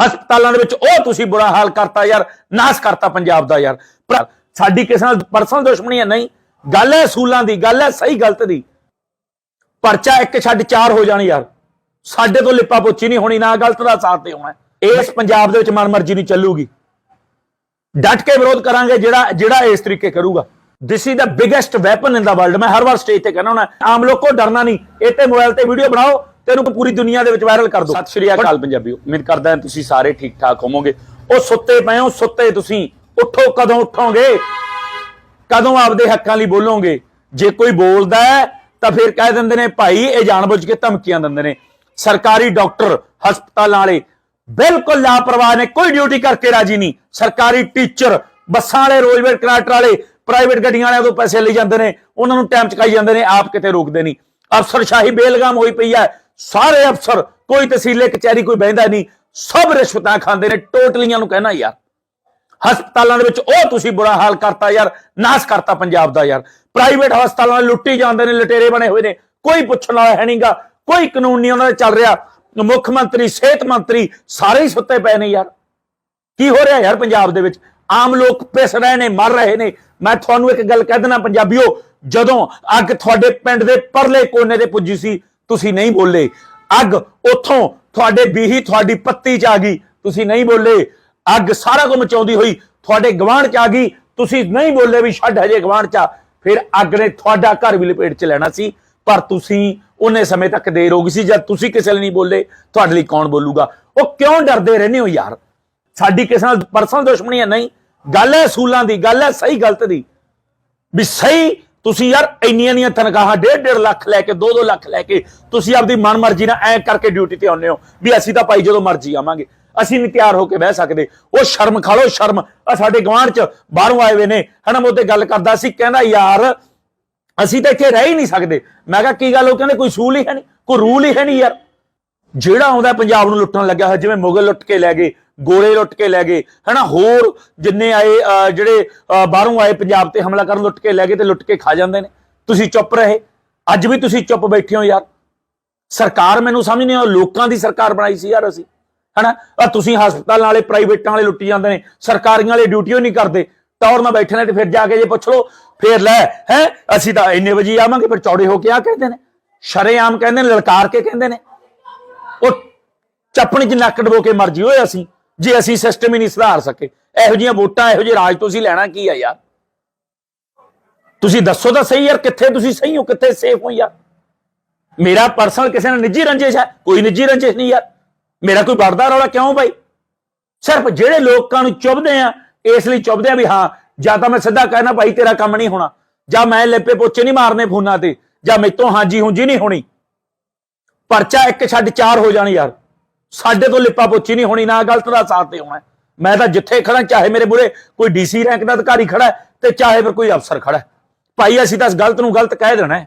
ਹਸਪਤਾਲਾਂ ਦੇ ਵਿੱਚ ਉਹ ਤੁਸੀਂ ਬੁਰਾ ਹਾਲ ਕਰਤਾ ਯਾਰ, ਨਾਸ ਕਰਤਾ ਪੰਜਾਬ ਦਾ ਯਾਰ। ਸਾਡੀ ਕਿਸੇ ਨਾਲ ਪਰਸਨਲ ਦੁਸ਼ਮਣੀ ਹੈ ਨਹੀਂ। ਗੱਲ ਹੈ ਅਸੂਲਾਂ ਦੀ, ਗੱਲ ਹੈ ਸਹੀ ਗਲਤ ਦੀ। ਪਰਚਾ ਇੱਕ ਛੱਡ ਚਾਰ ਹੋ ਜਾਣ ਯਾਰ। ਸਾਡੇ ਤੋਂ ਲਿਪਾ ਪੋਚੀ ਨਹੀਂ ਹੋਣੀ, ਨਾ ਗਲਤ ਦਾ ਸਾਥ ਤੇ ਹੋਣਾ। ਇਸ ਪੰਜਾਬ ਦੇ ਵਿੱਚ ਮਨਮਰਜ਼ੀ ਨਹੀਂ ਚੱਲੂਗੀ। ਡਟ ਕੇ ਵਿਰੋਧ ਕਰਾਂਗੇ ਜਿਹੜਾ ਜਿਹੜਾ ਇਸ ਤਰੀਕੇ ਕਰੂਗਾ। This is the biggest weapon in the world ਮੈਂ ਹਰ ਵਾਰ ਸਟੇਜ ਤੇ ਕਹਿੰਦਾ ਹੁੰਦਾ, ਆਮ ਲੋਕੋ ਡਰਨਾ ਨਹੀਂ। ਇਹ ਤੇ ਮੋਬਾਈਲ ਤੇ ਵੀਡੀਓ ਬਣਾਓ। ਤੇ ਇਹਨੂੰ ਪੂਰੀ ਦੁਨੀਆ ਦੇ ਵਿੱਚ ਵਾਇਰਲ ਕਰ ਦਿਓ ਸਤਿ ਸ਼੍ਰੀ ਅਕਾਲ ਪੰਜਾਬੀਓ ਉਮੀਦ ਕਰਦਾ ਤੁਸੀਂ ਸਾਰੇ ਠੀਕ ਠਾਕ ਹੋਵੋਗੇ। ਉਹ ਸੁੱਤੇ ਪਏ ਹੋ ਸੁੱਤੇ ਤੁਸੀਂ। ਉੱਠੋ ਕਦੋਂ ਉੱਠੋਗੇ? ਕਦੋਂ ਆਪਦੇ ਹੱਕਾਂ ਲਈ ਬੋਲੋਗੇ? ਜੇ ਕੋਈ ਬੋਲਦਾ ਹੈ ਤਾਂ ਫਿਰ ਕਹਿ ਦਿੰਦੇ ਨੇ ਭਾਈ ਇਹ ਜਾਣਬੁੱਝ ਕੇ ਧਮਕੀਆਂ ਦਿੰਦੇ ਨੇ। ਸਰਕਾਰੀ ਡਾਕਟਰ ਹਸਪਤਾਲਾਂ ਵਾਲੇ ਬਿਲਕੁਲ ਲਾਪਰਵਾਹ ਨੇ ਕੋਈ ਡਿਊਟੀ ਕਰਕੇ ਰਾਜੀ ਨਹੀਂ। ਸਰਕਾਰੀ ਟੀਚਰ ਬੱਸਾਂ ਵਾਲੇ ਰੋਜ਼ਵੇਰ ਕਰਾਟਰ ਵਾਲੇ ਪ੍ਰਾਈਵੇਟ ਗੱਡੀਆਂ ਵਾਲਿਆਂ ਤੋਂ ਪੈਸੇ ਲਈ ਜਾਂਦੇ ਨੇ। ਉਹਨਾਂ ਨੂੰ ਟਾਈਮ ਚਕਾਈ ਜਾਂਦੇ ਨੇ ਆਪ ਕਿਤੇ ਰੋਕਦੇ ਨਹੀਂ। ਅਫਸਰਸ਼ਾਹੀ ਬੇਲਗਾਮ ਹੋਈ ਪਈ ਹੈ। ਸਾਰੇ ਅਫਸਰ, ਕੋਈ ਤਹਿਸੀਲੇ, ਕਚਹਿਰੀ, ਕੋਈ ਬਹਿੰਦਾ ਨਹੀਂ, ਸਭ ਰਿਸ਼ਵਤਾਂ ਖਾਂਦੇ ਨੇ, ਟੋਟਲੀਆਂ ਨੂੰ ਕਹਿਣਾ ਯਾਰ। ਹਸਪਤਾਲਾਂ ਦੇ ਵਿੱਚ, ਉਹ ਤੁਸੀਂ ਬੁਰਾ ਹਾਲ ਕਰਤਾ ਯਾਰ, ਨਾਸ ਕਰਤਾ ਪੰਜਾਬ ਦਾ ਯਾਰ। ਪ੍ਰਾਈਵੇਟ ਹਸਪਤਾਲਾਂ ਲੁੱਟੀ ਜਾਂਦੇ ਨੇ, ਲਟੇਰੇ ਬਣੇ ਹੋਏ ਨੇ। ਕੋਈ ਪੁੱਛਣ ਵਾਲਾ ਹੈ ਨਹੀਂਗਾ, ਕੋਈ ਕਾਨੂੰਨ ਨਹੀਂ ਉਹਨਾਂ ਦਾ ਚੱਲ ਰਿਹਾ। ਮੁੱਖ ਮੰਤਰੀ, ਸਿਹਤ ਮੰਤਰੀ, ਸਾਰੇ ਹੀ ਸੁੱਤੇ ਪਏ ਨੇ ਯਾਰ। ਕੀ ਹੋ ਰਿਹਾ ਯਾਰ ਪੰਜਾਬ ਦੇ ਵਿੱਚ? ਆਮ ਲੋਕ ਪਿਸ ਰਹੇ ਨੇ, ਮਰ ਰਹੇ ਨੇ। ਮੈਂ ਤੁਹਾਨੂੰ ਇੱਕ ਗੱਲ ਕਹਿ ਦੇਣਾ ਪੰਜਾਬੀਓ, ਜਦੋਂ ਅੱਗ ਤੁਹਾਡੇ ਪਿੰਡ ਦੇ ਪਰਲੇ ਕੋਨੇ ਤੇ ਪੁੱਜੀ ਸੀ ਤੁਸੀਂ ਨਹੀਂ ਬੋਲੇ। ਅੱਗ ਉੱਥੋਂ ਤੁਹਾਡੇ ਬੀਹੀ ਤੁਹਾਡੀ ਪੱਤੀ ਚ ਆ ਗਈ। ਤੁਸੀਂ ਨਹੀਂ ਬੋਲੇ। ਅੱਗ ਸਾਰਾ ਕੁਝ ਮਚਾਉਂਦੀ ਹੋਈ ਤੁਹਾਡੇ ਗਵਾਂਢ ਚ ਆ ਗਈ। ਤੁਸੀਂ ਨਹੀਂ ਬੋਲੇ ਵੀ ਛੱਡ ਹਜੇ ਗਵਾਂਢ ਚ ਆ। ਫਿਰ ਅੱਗ ਨੇ ਤੁਹਾਡਾ ਘਰ ਵੀ ਲਪੇਟ ਚ ਲੈਣਾ ਸੀ। ਪਰ ਤੁਸੀਂ ਉਹਨੇ ਸਮੇਂ ਤੱਕ ਦੇਰ ਹੋ ਗਈ ਸੀ ਜਦ ਤੁਸੀਂ ਕਿਸੇ ਲਈ ਨਹੀਂ ਬੋਲੇ। ਤੁਹਾਡੇ ਲਈ ਕੌਣ ਬੋਲੂਗਾ? ਉਹ ਕਿਉਂ ਡਰਦੇ ਰਹਿੰਦੇ ਹੋ ਯਾਰ? ਸਾਡੀ ਕਿਸੇ ਨਾਲ ਪਰਸਨਲ ਦੁਸ਼ਮਣੀ ਹੈ ਨਹੀਂ। ਗੱਲ ਹੈ ਸੂਲਾਂ ਦੀ, ਗੱਲ ਹੈ ਸਹੀ ਗਲਤ ਦੀ। ਵੀ ਸਹੀ ਤੁਸੀਂ ਯਾਰ ਇੰਨੀਆਂ ਇੰਨੀਆਂ ਤਨਖਾਹਾਂ 1.5 ਲੱਖ ਲੈ ਕੇ 2-2 ਲੱਖ ਲੈ ਕੇ ਤੁਸੀਂ ਆਪਦੀ ਮਨਮਰਜ਼ੀ ਨਾਲ ਐ ਕਰਕੇ ਡਿਊਟੀ ਤੇ ਆਉਂਦੇ ਹੋ ਵੀ ਅਸੀਂ ਤਾਂ ਭਾਈ ਜਦੋਂ ਮਰਜ਼ੀ ਆਵਾਂਗੇ। ਅਸੀਂ ਨਹੀਂ ਤਿਆਰ ਹੋ ਕੇ ਬਹਿ ਸਕਦੇ। ਉਹ ਸ਼ਰਮ ਖਾ ਲਓ, ਸ਼ਰਮ। ਆ ਸਾਡੇ ਗਵਾਂਢ ਚ ਬਾਹਰੋਂ ਆਏ ਹੋਏ ਨੇ। ਹਨਾ, ਮੈਂ ਉਹਦੇ ਗੱਲ ਕਰਦਾ ਸੀ, ਕਹਿੰਦਾ ਯਾਰ, ਅਸੀਂ ਤਾਂ ਇੱਥੇ ਰਹਿ ਹੀ ਨਹੀਂ ਸਕਦੇ। ਮੈਂ ਕਿਹਾ, ਕੀ ਗੱਲ? ਉਹ ਕਹਿੰਦੇ, ਕੋਈ ਸੂਲ ਹੀ ਹੈ ਨਹੀਂ, ਕੋਈ ਰੂਲ ਹੀ ਹੈ ਨਹੀਂ ਯਾਰ। ਜਿਹੜਾ ਆਉਂਦਾ ਪੰਜਾਬ ਨੂੰ ਲੁੱਟਣ ਲੱਗਿਆ ਹੋਇਆ, ਜਿਵੇਂ ਮੁਗਲ ਲੁੱਟ ਕੇ ਲੈ ਗਏ ਗੋਲੇ ਲੁੱਟ ਕੇ ਲੈ ਗਏ, ਹਨਾ? ਹੋਰ ਜਿੰਨੇ ਆਏ ਜਿਹੜੇ ਬਾਹਰੋਂ ਆਏ ਪੰਜਾਬ ਤੇ ਹਮਲਾ ਕਰਨ ਲੁੱਟ ਕੇ ਲੈ ਗਏ ਤੇ ਲੁੱਟ ਕੇ ਖਾ ਜਾਂਦੇ ਨੇ। ਤੁਸੀਂ ਚੁੱਪ ਰਹੇ। ਅੱਜ ਵੀ ਤੁਸੀਂ ਚੁੱਪ ਬੈਠੇ ਹੋ ਯਾਰ। ਸਰਕਾਰ ਮੈਨੂੰ ਸਮਝ ਨਹੀਂ ਆ ਲੋਕਾਂ ਦੀ ਸਰਕਾਰ ਬਣਾਈ ਸੀ ਯਾਰ ਅਸੀਂ, ਹਨਾ? ਆ ਤੁਸੀਂ ਹਸਪਤਾਲਾਂ ਵਾਲੇ, ਪ੍ਰਾਈਵੇਟਾਂ ਵਾਲੇ ਲੁੱਟੀ ਜਾਂਦੇ ਨੇ, ਸਰਕਾਰੀਆਂ ਵਾਲੇ ਡਿਊਟੀਓ ਨਹੀਂ ਕਰਦੇ। ਟੌਰ ਨਾਲ ਬੈਠੇ ਨੇ ਤੇ ਫਿਰ ਜਾ ਕੇ ਜੇ ਪੁੱਛ ਲਓ, ਫੇਰ ਲੈ, ਹੈ? ਅਸੀਂ ਤਾਂ ਇੰਨੇ ਵਜੇ ਆਵਾਂਗੇ, ਫਿਰ ਚੌੜੇ ਹੋ ਕੇ ਆ ਕਹਿੰਦੇ ਨੇ। ਸ਼ਰੇਆਮ ਕਹਿੰਦੇ ਨੇ, ਲਲਕਾਰ ਕੇ ਕਹਿੰਦੇ ਨੇ। ਚੱਪਣੀ ਚ ਨੱਕ ਡਬੋ ਕੇ ਮਰਜ਼ੀ ਹੋਏ ਅਸੀਂ ਜੇ ਅਸੀਂ ਸਿਸਟਮ ਹੀ ਨਹੀਂ ਸੁਧਾਰ ਸਕੇ। ਇਹੋ ਜਿਹੀਆਂ ਵੋਟਾਂ ਇਹੋ ਜਿਹੇ ਰਾਜ ਤੁਸੀਂ ਲੈਣਾ ਕੀ ਆ ਯਾਰ? ਤੁਸੀਂ ਦੱਸੋ ਤਾਂ ਸਹੀ ਯਾਰ ਕਿੱਥੇ ਤੁਸੀਂ ਸਹੀ ਹੋ ਕਿੱਥੇ ਸੇਫ ਹੋ ਯਾਰ? ਮੇਰਾ ਪਰਸਨਲ ਕਿਸੇ ਨਾਲ ਨਿੱਜੀ ਰੰਜਿਸ਼ ਹੈ ਕੋਈ ਨਿੱਜੀ ਰੰਜਿਸ਼ ਨਹੀਂ ਯਾਰ। ਮੇਰਾ ਕੋਈ ਵੜਦਾ ਰੌਲਾ ਕਿਉਂ ਭਾਈ? ਸਿਰਫ ਜਿਹੜੇ ਲੋਕਾਂ ਨੂੰ ਚੁੱਭਦੇ ਆ ਇਸ ਲਈ ਚੁੱਭਦੇ ਆ ਵੀ ਹਾਂ ਜਾਂ ਤਾਂ ਮੈਂ ਸਿੱਧਾ ਕਹਿਣਾ ਭਾਈ ਤੇਰਾ ਕੰਮ ਨਹੀਂ ਹੋਣਾ। ਜਾਂ ਮੈਂ ਲਿਪੇ ਪੋਚੇ ਨਹੀਂ ਮਾਰਨੇ ਫੋਨਾਂ ਤੇ ਜਾਂ ਮੈਤੋਂ ਹਾਂਜੀ ਹੁੰਜੀ ਨਹੀਂ ਹੋਣੀ। ਪਰਚਾ ਇੱਕ ਛੱਡ ਚਾਰ ਹੋ ਜਾਣ ਯਾਰ। ਸਾਡੇ ਤੋਂ ਲਿਪਾ ਪੋਚੀ ਨਹੀਂ ਹੋਣੀ, ਨਾ ਗਲਤ ਦਾ ਸਾਥ ਤੇ ਹੋਣਾ। ਮੈਂ ਤਾਂ ਜਿੱਥੇ ਖੜਾ ਚਾਹੇ ਮੇਰੇ ਮੂਹਰੇ ਕੋਈ ਡੀਸੀ ਰੈਂਕ ਦਾ ਅਧਿਕਾਰੀ ਖੜਾ ਤੇ ਚਾਹੇ ਫਿਰ ਕੋਈ ਅਫਸਰ ਖੜਾ ਭਾਈ, ਅਸੀਂ ਤਾਂ ਗਲਤ ਨੂੰ ਗਲਤ ਕਹਿ ਦੇਣਾ ਹੈ।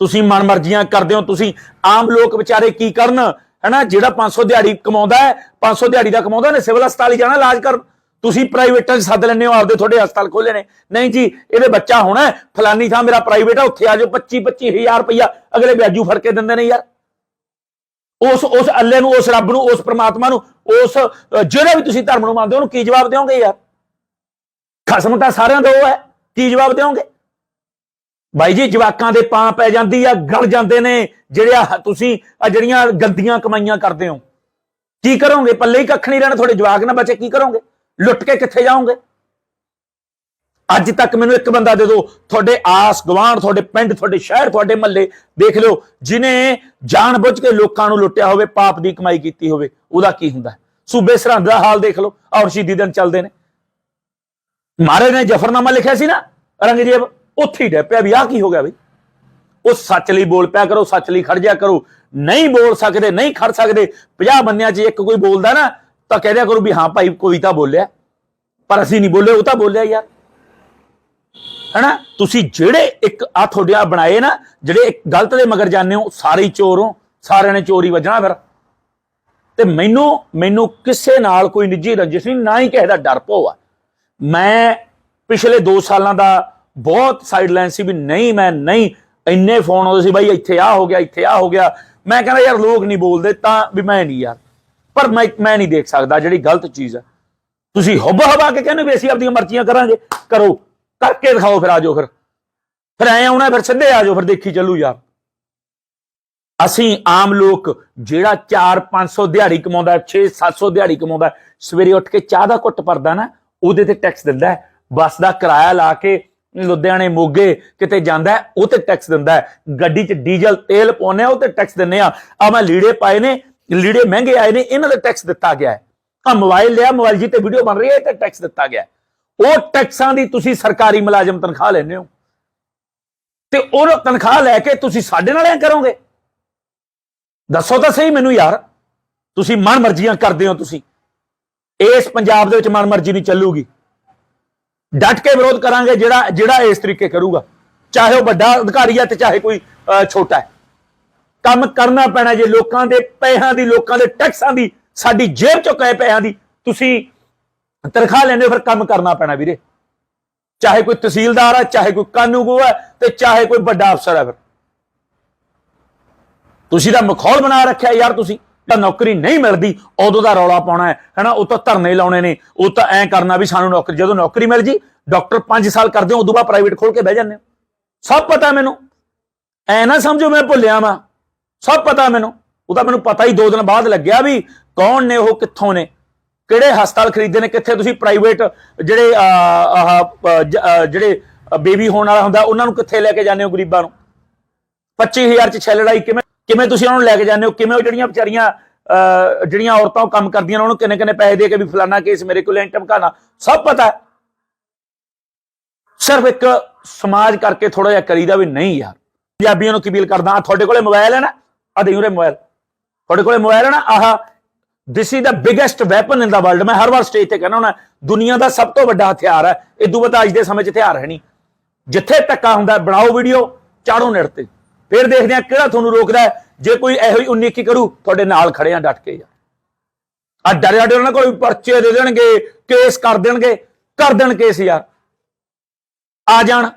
ਤੁਸੀਂ ਮਨਮਰਜ਼ੀਆਂ ਕਰਦੇ ਹੋ, ਤੁਸੀਂ ਆਮ ਲੋਕ ਵਿਚਾਰੇ ਕੀ ਕਰਨ? ਹੈਨਾ, ਜਿਹੜਾ 500 ਦਿਹਾੜੀ ਕਮਾਉਂਦਾ ਹੈ 500 ਦਿਹਾੜੀ ਦਾ ਕਮਾਉਂਦਾ ਨੇ, ਸਿਵਲ ਹਸਪਤਾਲ ਹੀ ਜਾਣਾ ਇਲਾਜ ਕਰਨ। ਤੁਸੀਂ ਪ੍ਰਾਈਵੇਟਾਂ 'ਚ ਸੱਦ ਲੈਂਦੇ ਹੋ, ਆਪਦੇ ਤੁਹਾਡੇ ਹਸਪਤਾਲ ਖੋਲੇ ਨੇ। ਨਹੀਂ ਜੀ, ਇਹਦੇ ਬੱਚਾ ਹੋਣਾ ਫਲਾਨੀ ਥਾਂ ਮੇਰਾ ਪ੍ਰਾਈਵੇਟ ਆ, ਉੱਥੇ ਆ ਜਾਓ 25 25000 ਰੁਪਇਆ ਅਗਲੇ ਵਿਆਜੂ ਫੜ ਕੇ ਦਿੰਦੇ ਨੇ ਯਾਰ। ਉਸ ਉਸ ਅੱਲੇ ਨੂੰ, ਉਸ ਰੱਬ ਨੂੰ, ਉਸ ਪ੍ਰਮਾਤਮਾ ਨੂੰ, ਉਸ ਜਿਹੜਾ ਵੀ ਤੁਸੀਂ ਧਰਮ ਨੂੰ ਮੰਨਦੇ ਹੋ ਉਹਨੂੰ ਕੀ ਜਵਾਬ ਦਿਓਗੇ ਯਾਰ? ਖਸਮ ਤਾਂ ਸਾਰਿਆਂ ਦਾ ਉਹ ਹੈ, ਕੀ ਜਵਾਬ ਦਿਓਗੇ? ਬਾਈ ਜੀ, ਜਵਾਕਾਂ ਦੇ ਪਾਂ ਪੈ ਜਾਂਦੀ ਆ, ਗਲ ਜਾਂਦੇ ਨੇ ਜਿਹੜਿਆ ਤੁਸੀਂ ਆ ਜਿਹੜੀਆਂ ਗੰਦੀਆਂ ਕਮਾਈਆਂ ਕਰਦੇ ਹੋ। ਕੀ ਕਰੋਗੇ? ਪੱਲੇ ਹੀ ਕੱਖ ਨਹੀਂ ਰਹਿਣਾ, ਤੁਹਾਡੇ ਜਵਾਕ ਨਾ ਬਚੇ, ਕੀ ਕਰੋਗੇ? ਲੁੱਟ ਕੇ ਕਿੱਥੇ ਜਾਓਗੇ? ਅੱਜ ਤੱਕ ਮੈਨੂੰ ਇੱਕ ਬੰਦਾ ਦੇ ਦਿਓ, ਤੁਹਾਡੇ ਆਸ ਗਵਾਂਢ ਤੁਹਾਡੇ ਪਿੰਡ, ਤੁਹਾਡੇ ਸ਼ਹਿਰ, ਤੁਹਾਡੇ ਮਹੱਲੇ, ਦੇਖ ਲਿਓ, ਜਿਨੇ ਜਾਣਬੁੱਝ ਕੇ ਲੋਕਾਂ ਨੂੰ ਲੁੱਟਿਆ ਹੋਵੇ, ਪਾਪ ਦੀ ਕਮਾਈ ਕੀਤੀ ਹੋਵੇ, ਉਹਦਾ ਕੀ ਹੁੰਦਾ? ਸੂਬੇ ਸਰਹੰਦ ਦਾ ਹਾਲ ਦੇਖ ਲਓ, ਔਰ ਸ਼ਹੀਦੀ ਦਿਨ ਚੱਲਦੇ ਨੇ। ਮਹਾਰਾਜ ਨੇ ਜਫਰਨਾਮਾ ਲਿਖਿਆ ਸੀ ਨਾ ਰੰਗਜੇਬ ਉੱਥੇ ਹੀ ਡੱਪਿਆ ਵੀ ਆਹ ਕੀ ਹੋ ਗਿਆ ਬਈ? ਉਹ ਸੱਚ ਲਈ ਬੋਲ ਪਿਆ ਕਰੋ, ਸੱਚ ਲਈ ਖੜ ਜਾ ਕਰੋ, ਨਹੀਂ ਬੋਲ ਸਕਦੇ, ਨਹੀਂ ਖੜ ਸਕਦੇ 50 ਬੰਦਿਆਂ 'ਚ ਇੱਕ ਕੋਈ ਬੋਲਦਾ ਨਾ, ਤਾਂ ਕਹਿ ਦਿਆ ਕਰੋ ਵੀ ਹਾਂ ਭਾਈ, ਕੋਈ ਤਾਂ ਬੋਲਿਆ। ਪਰ ਅਸੀਂ ਨਹੀਂ ਬੋਲੇ, ਉਹ ਤਾਂ ਬੋਲਿਆ ਯਾਰ ਹਨਾ? ਤੁਸੀਂ ਜਿਹੜੇ ਇੱਕ ਆ ਤੁਹਾਡੇ ਆ ਬਣਾਏ ਨਾ, ਜਿਹੜੇ ਇੱਕ ਗਲਤ ਦੇ ਮਗਰ ਜਾਂਦੇ ਹੋ, ਸਾਰੇ ਹੀ ਚੋਰ ਹੋ, ਸਾਰਿਆਂ ਨੇ ਚੋਰੀ ਵੱਜਣਾ ਫਿਰ। ਤੇ ਮੈਨੂੰ ਮੈਨੂੰ ਕਿਸੇ ਨਾਲ ਕੋਈ ਨਿੱਜੀ ਰੰਜਿਸ਼ ਨਹੀਂ, ਨਾ ਹੀ ਕਿਸੇ ਦਾ ਡਰ ਭੋ ਮੈਂ ਪਿਛਲੇ 2 ਸਾਲਾਂ ਦਾ ਬਹੁਤ ਸਾਈਡਲਾਈਨ ਸੀ ਵੀ ਨਹੀਂ, ਮੈਂ ਨਹੀਂ, ਇੰਨੇ ਫੋਨ ਆਉਂਦੇ ਸੀ, ਬਾਈ ਇੱਥੇ ਆ ਹੋ ਗਿਆ, ਇੱਥੇ ਆ ਹੋ ਗਿਆ। ਮੈਂ ਕਹਿੰਦਾ, ਯਾਰ, ਲੋਕ ਨਹੀਂ ਬੋਲਦੇ ਤਾਂ ਵੀ ਮੈਂ ਨਹੀਂ ਯਾਰ। ਪਰ ਮੈਂ ਮੈਂ ਨਹੀਂ ਦੇਖ ਸਕਦਾ ਜਿਹੜੀ ਗਲਤ ਚੀਜ਼ ਹੈ ਤੁਸੀਂ ਹੁੱਬ ਹਵਾ ਕੇ ਕਹਿੰਦੇ ਵੀ ਅਸੀਂ ਆਪਣੀਆਂ ਮਰਜ਼ੀਆਂ ਕਰਾਂਗੇ। ਕਰੋ। ਕਰਕੇ ਦਿਖਾਓ ਫਿਰ ਆਜੋ ਫਿਰ। ਫਿਰ ਐ ਆਉਣਾ, ਫਿਰ ਸਿੱਧੇ ਆਜੋ ਫਿਰ ਦੇਖੀ ਚੱਲੂ ਯਾਰ। ਅਸੀਂ ਆਮ ਲੋਕ ਜਿਹੜਾ 4-500 ਦਿਹਾੜੀ ਕਮਾਉਂਦਾ 6-700 ਦਿਹਾੜੀ ਕਮਾਉਂਦਾ, ਸਵੇਰੇ ਉੱਠ ਕੇ ਚਾਹ ਦਾ ਘੁੱਟ ਭਰਦਾ ਨਾ, ਉਹਦੇ ਤੇ ਟੈਕਸ ਦਿੰਦਾ ਬੱਸ ਦਾ ਕਿਰਾਇਆ ਲਾ ਕੇ ਲੁਧਿਆਣੇ, ਮੋਗੇ ਕਿਤੇ ਜਾਂਦਾ ਉਹ ਤੇ ਟੈਕਸ ਦਿੰਦਾ ਗੱਡੀ 'ਚ ਡੀਜ਼ਲ, ਤੇਲ ਪਾਉਂਦੇ ਆ ਉਹ ਤੇ ਟੈਕਸ ਦਿੰਨੇ ਆ ਆ ਮੈਂ ਲੀੜੇ ਪਾਏ ਨੇ, ਲੀੜੇ ਮਹਿੰਗੇ ਆਏ ਨੇ, ਇਹਨਾਂ ਦਾ ਟੈਕਸ ਦਿੱਤਾ ਗਿਆ ਹੈ। ਆ ਮੋਬਾਈਲ ਲਿਆ ਮੋਬਾਈਲ ਜੀ ਤੇ ਵੀਡੀਓ ਬਣ ਰਹੀ ਹੈ, ਇਹ ਤੇ ਟੈਕਸ ਦਿੱਤਾ ਗਿਆ ਹੈ। ਉਹ ਟੈਕਸਾਂ ਦੀ ਤੁਸੀਂ ਸਰਕਾਰੀ ਮੁਲਾਜ਼ਮ ਤਨਖਾਹ ਲੈਂਦੇ ਹੋ। ਤੇ ਉਹ ਤਨਖਾਹ ਲੈ ਕੇ ਤੁਸੀਂ ਸਾਡੇ ਨਾਲ ਐ ਕਰੋਗੇ। ਦੱਸੋ ਤਾਂ ਸਹੀ ਮੈਨੂੰ ਯਾਰ, ਤੁਸੀਂ ਮਨ ਮਰਜ਼ੀਆਂ ਕਰਦੇ ਹੋ ਤੁਸੀਂ। ਇਸ ਪੰਜਾਬ ਦੇ ਵਿੱਚ ਮਨ ਮਰਜ਼ੀ ਨਹੀਂ ਚੱਲੂਗੀ। ਡਟ ਕੇ ਵਿਰੋਧ ਕਰਾਂਗੇ ਜਿਹੜਾ ਜਿਹੜਾ ਇਸ ਤਰੀਕੇ ਕਰੂਗਾ। ਚਾਹੇ ਉਹ ਵੱਡਾ ਅਧਿਕਾਰੀ ਹੈ ਤੇ ਚਾਹੇ ਕੋਈ ਛੋਟਾ ਹੈ। ਕੰਮ ਕਰਨਾ ਪੈਣਾ ਜੇ ਲੋਕਾਂ ਦੇ ਪੈਸਿਆਂ ਦੀ, ਲੋਕਾਂ ਦੇ ਟੈਕਸਾਂ ਦੀ, ਸਾਡੀ ਜੇਬ ਚੋਂ ਕਹੇ ਪੈਸਿਆਂ ਦੀ, ਤੁਸੀਂ ਤਨਖਾਹ ਲੈਂਦੇ ਹੋ, ਫਿਰ ਕੰਮ ਕਰਨਾ ਪੈਣਾ ਵੀਰੇ। ਚਾਹੇ ਕੋਈ ਤਹਿਸੀਲਦਾਰ ਹੈ ਚਾਹੇ ਕੋਈ ਕਾਨੂੰਗੋ ਹੈ ਤੇ ਚਾਹੇ ਕੋਈ ਵੱਡਾ ਅਫਸਰ ਹੈ ਫਿਰ। ਤੁਸੀਂ ਤਾਂ ਮਖੌਲ ਬਣਾ ਰੱਖਿਆ ਯਾਰ ਤੁਸੀਂ। ਤਾਂ ਨੌਕਰੀ ਨਹੀਂ ਮਿਲਦੀ ਉਦੋਂ ਦਾ ਰੌਲਾ ਪਾਉਣਾ ਹੈ ਹਨਾ? ਉਹ ਤਾਂ ਧਰਨੇ ਲਾਉਣੇ ਨੇ। ਉਹ ਤਾਂ ਐਂ ਕਰਨਾ ਵੀ ਸਾਨੂੰ ਨੌਕਰੀ ਜਦੋਂ ਨੌਕਰੀ ਮਿਲ ਜੀ ਡਾਕਟਰ 5 ਸਾਲ ਕਰਦੇ ਹੋ ਉਦੋਂ ਬਾਅਦ ਪ੍ਰਾਈਵੇਟ ਖੋਲ ਕੇ ਬਹਿ ਜਾਂਦੇ ਹੋ। ਸਭ ਪਤਾ ਮੈਨੂੰ। ਐ ਨਾ ਸਮਝੋ ਮੈਂ ਭੁੱਲਿਆ ਵਾਂ। ਸਭ ਪਤਾ ਮੈਨੂੰ। ਉਹ ਤਾਂ ਮੈਨੂੰ ਪਤਾ ਹੀ ਦੋ ਦਿਨ ਬਾਅਦ ਲੱਗਿਆ ਵੀ ਕੌਣ ਨੇ ਉਹ ਕਿੱਥੋਂ ਨੇ। ਕਿਹੜੇ ਹਸਪਤਾਲ ਖਰੀਦੇ ਨੇ ਕਿੱਥੇ ਤੁਸੀਂ ਪ੍ਰਾਈਵੇਟ ਜਿਹੜੇ ਆਹ ਜਿਹੜੇ ਬੇਬੀ ਹੋਣ ਵਾਲਾ ਹੁੰਦਾ ਉਹਨਾਂ ਨੂੰ ਕਿੱਥੇ ਲੈ ਕੇ ਜਾਂਦੇ ਹੋ ਗਰੀਬਾਂ ਨੂੰ? 25000 ਚ ਛੇ ਲੜਾਈ ਕਿਵੇਂ ਕਿਵੇਂ ਤੁਸੀਂ ਉਹਨਾਂ ਨੂੰ ਲੈ ਕੇ ਜਾਂਦੇ ਹੋ? ਕਿਵੇਂ ਉਹ ਜਿਹੜੀਆਂ ਵਿਚਾਰੀਆਂ ਅਹ, ਜਿਹੜੀਆਂ ਔਰਤਾਂ ਉਹ ਕੰਮ ਕਰਦੀਆਂ ਨੇ ਉਹਨਾਂ ਨੂੰ ਕਿੰਨੇ ਕਿੰਨੇ ਪੈਸੇ ਦੇ ਕੇ ਵੀ ਫਲਾਨਾ ਕੇਸ ਮੇਰੇ ਕੋਲ ਐਂ ਧਮਕਾਣਾ ਸਭ ਪਤਾ ਹੈ। ਸਿਰਫ ਇੱਕ ਸਮਾਜ ਕਰਕੇ ਥੋੜਾ ਜਿਹਾ ਕਰੀਦਾ ਵੀ ਨਹੀਂ ਯਾਰ। ਪੰਜਾਬੀਆਂ ਨੂੰ ਕੀ ਅਪੀਲ ਕਰਦਾ ਆ ਤੁਹਾਡੇ ਕੋਲੇ ਮੋਬਾਈਲ ਹੈ ਨਾ? ਆ ਦੇਈ ਉਰੇ ਮੋਬਾਈਲ ਤੁਹਾਡੇ ਕੋਲੇ ਮੋਬਾਈਲ ਹੈ ਨਾ? ਆਹ this is the biggest weapon in the world ਮੈਂ ਹਰ ਵਾਰ ਸਟੇਜ ਤੇ ਕਹਿੰਦਾ ਹੁੰਦਾ, ਦੁਨੀਆ ਦਾ ਸਭ ਤੋਂ ਵੱਡਾ ਹਥਿਆਰ ਹੈ। ਇਦੋਂ ਵੱਧ ਅੱਜ ਦੇ ਸਮੇਂ 'ਚ ਹਥਿਆਰ ਹੈ ਨਹੀਂ। ਜਿੱਥੇ ਧੱਕਾ ਹੁੰਦਾ, ਬਣਾਓ ਵੀਡੀਓ ਚਾੜੋ ਨੇੜ ਤੇ। ਫਿਰ ਦੇਖਦੇ ਆ ਕਿਹੜਾ ਤੁਹਾਨੂੰ ਰੋਕਦਾ ਜੇ ਕੋਈ ਇਹੋ ਹੀ 19 ਕੀ ਕਰੂ, ਤੁਹਾਡੇ ਨਾਲ ਖੜੇ ਆ ਡਟ ਕੇ ਯਾਰ ਆ ਡਰਿਆ ਡਰ ਨਾ ਕੋਈ ਪਰਚੇ ਦੇ ਦੇਣਗੇ ਕੇਸ ਕਰ ਦੇਣਗੇ। ਕਰ ਦੇਣ ਕੇਸ ਯਾਰ। ਆ ਜਾਣ।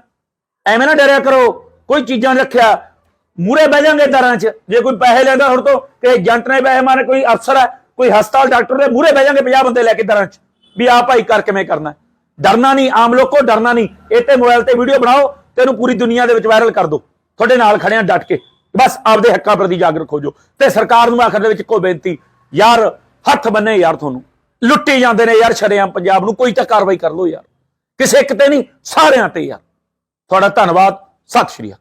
ਐਵੇਂ ਨਾ ਡਰਿਆ ਕਰੋ। ਕੋਈ ਚੀਜ਼ਾਂ ਰੱਖਿਆ ਮੂਰੇ ਬਹਿ ਜਾਣਗੇ ਦਰਾਂ 'ਚ। ਜੇ ਕੋਈ ਪੈਸੇ ਲੈਂਦਾ ਹੁਣ ਤੋਂ ਕਿ ਏਜੰਟ ਨੇ ਪੈਸੇ ਮਾਰੇ, ਕੋਈ ਅਫਸਰ ਹੈ ਕੋਈ ਹਸਪਤਾਲ ਡਾਕਟਰ ਦੇ ਮੂਹਰੇ ਬਹਿ ਜਾਣਗੇ 50 ਬੰਦੇ ਲੈ ਕੇ ਦਰਾਂ 'ਚ, ਵੀ ਆ ਭਾਈ ਕਰ ਕਿਵੇਂ ਕਰਨਾ ਡਰਨਾ ਨਹੀਂ, ਆਮ ਲੋਕੋ ਡਰਨਾ ਨਹੀਂ। ਇਹ ਤੇ ਮੋਬਾਈਲ ਤੇ ਵੀਡੀਓ ਬਣਾਓ ਤੇ ਇਹਨੂੰ ਪੂਰੀ ਦੁਨੀਆ ਦੇ ਵਿੱਚ ਵਾਇਰਲ ਕਰ ਦਿਓ ਤੁਹਾਡੇ ਨਾਲ ਖੜਿਆਂ ਡਟ ਕੇ। ਬਸ ਆਪਦੇ ਹੱਕਾਂ ਪ੍ਰਤੀ ਜਾਗਰੂਕ ਹੋ ਜਾਓ। ਤੇ ਸਰਕਾਰ ਨੂੰ ਆਖਰ ਦੇ ਵਿੱਚ ਇੱਕੋ ਬੇਨਤੀ, ਯਾਰ ਹੱਥ ਬੰਨੇ ਯਾਰ ਤੁਹਾਨੂੰ। ਲੁੱਟੀ ਜਾਂਦੇ ਨੇ ਯਾਰ ਛੜਿਆਂ ਪੰਜਾਬ ਨੂੰ, ਕੋਈ ਤਾਂ ਕਾਰਵਾਈ ਕਰ ਲਓ ਯਾਰ। ਕਿਸੇ ਇੱਕ ਤੇ ਨਹੀਂ, ਸਾਰਿਆਂ ਤੇ ਯਾਰ। ਤੁਹਾਡਾ ਧੰਨਵਾਦ, ਸਤਿ ਸ਼੍ਰੀ ਅਕਾਲ।